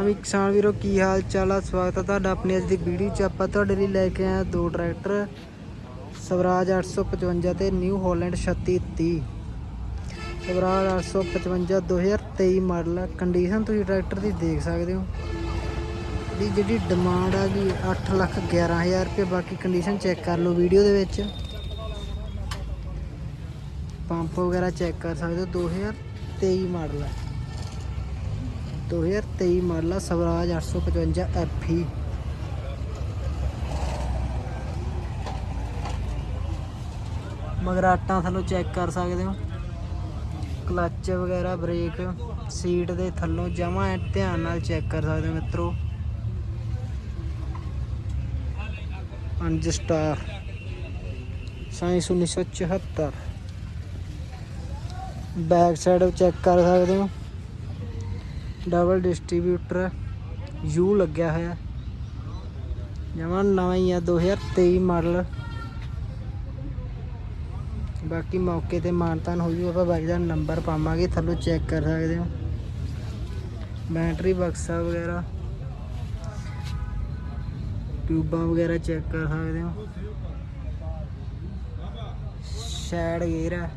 ਹਾਂ ਵੀ ਕਿਸਾਨ ਵੀਰੋ, ਕੀ ਹਾਲ ਚਾਲ ਆ? ਸਵਾਗਤ ਆ ਤੁਹਾਡਾ ਆਪਣੀ ਅੱਜ ਦੀ ਵੀਡੀਓ 'ਚ। ਆਪਾਂ ਤੁਹਾਡੇ ਲਈ ਲੈ ਕੇ ਆਏ ਹਾਂ ਦੋ ਟਰੈਕਟਰ, ਸਵਰਾਜ 855 ਤੇ ਨਿਊ ਹਾਲੈਂਡ 3630 ਸਵਰਾਜ 855 2023 ਮਾਡਲ ਆ। ਕੰਡੀਸ਼ਨ ਤੁਸੀਂ ਟਰੈਕਟਰ ਦੀ ਦੇਖ ਸਕਦੇ ਹੋ। ਦੀ ਜਿਹੜੀ ਡਿਮਾਂਡ ਆ ਗਈ 8 ਲੱਖ 11000 ਰੁਪਏ, ਬਾਕੀ ਕੰਡੀਸ਼ਨ ਚੈੱਕ ਕਰ ਲਓ ਵੀਡੀਓ ਦੇ ਵਿੱਚ। ਪੰਪ ਵਗੈਰਾ ਚੈੱਕ ਕਰ ਸਕਦੇ ਹੋ 2023 ਮਾਡਲ ਹੈ 2023 ਮਾਡਲ ਆ, ਸਵਰਾਜ 855 FE ਮਗਰਾਟਾਂ ਥੱਲੋਂ ਚੈੱਕ ਕਰ ਸਕਦੇ ਹੋ। ਕਲੱਚ ਵਗੈਰਾ, ਬ੍ਰੇਕ, ਸੀਟ ਦੇ ਥੱਲੋਂ ਜਮਾ ਧਿਆਨ ਨਾਲ ਚੈੱਕ ਕਰ ਸਕਦੇ ਹੋ ਮਿੱਤਰੋ। ਪੰਜ star science 1974 back side check ਕਰ ਸਕਦੇ ਹੋ। ਡਬਲ ਡਿਸਟ੍ਰੀਬਿਊਟਰ ਯੂ ਲੱਗਿਆ ਹੋਇਆ। ਜਮਾਂ ਨਵਾਂ ਹੀ ਆ 2023 ਮਾਡਲ। ਬਾਕੀ ਮੌਕੇ ਤੇ ਮਾਨਤਾਨ ਹੋ ਜੂ ਆਪਾਂ ਬਾਈ ਦਾ ਨੰਬਰ ਪਾਵਾਂਗੇ, ਥੱਲੋਂ ਚੈੱਕ ਕਰ ਸਕਦੇ ਹੋ। ਬੈਟਰੀ ਬਕਸਾ ਵਗੈਰਾ, ਟਿਊਬਾਂ ਵਗੈਰਾ ਚੈੱਕ ਕਰ ਸਕਦੇ ਹੋ। ਸ਼ੈਡ ਗੇਅਰ ਹੈ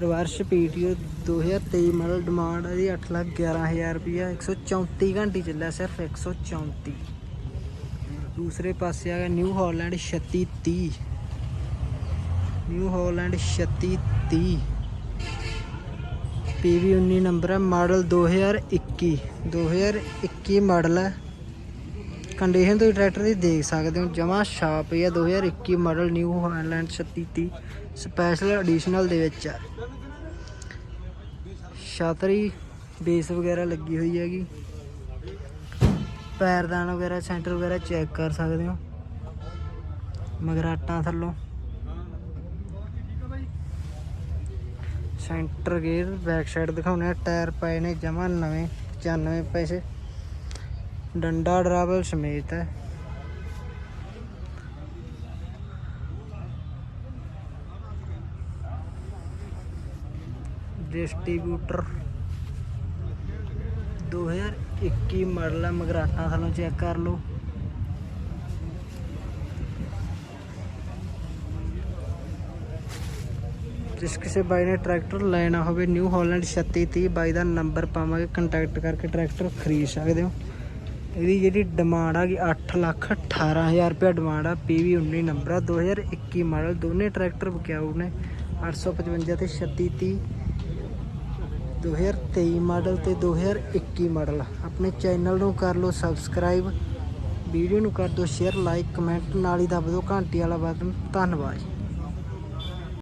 ਰਿਵਰਸ ਪੀਟੀਓ 2023 ਮਾਡਲ ਡਿਮਾਂਡ ਹੈ ਜੀ 811000 ਰੁਪਿਆ 134 ਘੰਟੇ ਚੱਲਿਆ ਸਿਰਫ 134 ਦੂਸਰੇ ਪਾਸੇ ਆ ਗਿਆ New Holland 3630 New Holland 3630 PB 19 number ਹੈ ਮਾਡਲ 2021 2021 ਮਾਡਲ ਹੈ ਕੰਡੀਸ਼ਨ ਤੁਸੀਂ ਟਰੈਕਟਰ ਦੀ ਦੇਖ ਸਕਦੇ ਹੋ ਜਮਾ ਸ਼ਾਪ ਹੈ 2021 model New Holland 3630 special additional ਦੇ ਵਿੱਚ ਹੈ ਛਤਰੀ, ਬੇਸ ਵਗੈਰਾ ਲੱਗੀ ਹੋਈ ਹੈਗੀ। ਪੈਰਦਾਨ ਵਗੈਰਾ, ਸੈਂਟਰ ਵਗੈਰਾ ਚੈੱਕ ਕਰ ਸਕਦੇ ਹੋ। ਮਗਰਾਟਾਂ ਥੱਲੋਂ। ਸੈਂਟਰ ਗੇਅਰ ਬੈਕ ਸਾਈਡ ਦਿਖਾਉਣੇ ਟਾਇਰ ਪਏ ਨੇ ਜਮਾ ਨਵੇਂ 95 ਪੈਸੇ। ਡੰਡਾ ਡਰਾਵਲ ਸਮੇਤ ਹੈ। ਡਿਸਟ੍ਰੀਬਿਊਟਰ। 2021 ਮਾਡਲ ਹੈ ਮਗਰਾਟਾਂ ਥੱਲੋਂ ਚੈੱਕ ਕਰ ਲਓ। ਜਿਸ ਕਿਸੇ ਬਾਈ ਨੇ ਟਰੈਕਟਰ ਲੈਣਾ ਹੋਵੇ, ਨਿਊ ਹਾਲੈਂਡ 3630 ਬਾਈ ਦਾ ਨੰਬਰ ਪਾਵਾਂਗੇ, ਕੰਟੈਕਟ ਕਰਕੇ ਟਰੈਕਟਰ ਖਰੀਦ ਸਕਦੇ ਹੋ। ਇਹਦੀ ਜਿਹੜੀ ਡਿਮਾਂਡ ਆ ਗਈ 8 ਲੱਖ 18000 ਰੁਪਏ ਡਿਮਾਂਡ ਆ ਪੀਵੀ 19 ਨੰਬਰ ਆ। 2021 ਮਾਡਲ, ਦੋਨੇ ਟਰੈਕਟਰ ਵਿਕਿਆਊ ਨੇ 855 ਤੇ 3630 2023 ਮਾਡਲ ਤੇ 2021 ਮਾਡਲ। ਆਪਣੇ ਚੈਨਲ ਨੂੰ ਕਰ ਲਓ ਸਬਸਕ੍ਰਾਈਬ। ਵੀਡੀਓ ਨੂੰ ਕਰ ਦਿਓ ਸ਼ੇਅਰ, ਲਾਈਕ, ਕਮੈਂਟ, ਨਾਲ ਹੀ ਦੱਬ ਦਿਓ ਘੰਟੀ ਵਾਲਾ ਬਟਨ। ਧੰਨਵਾਦ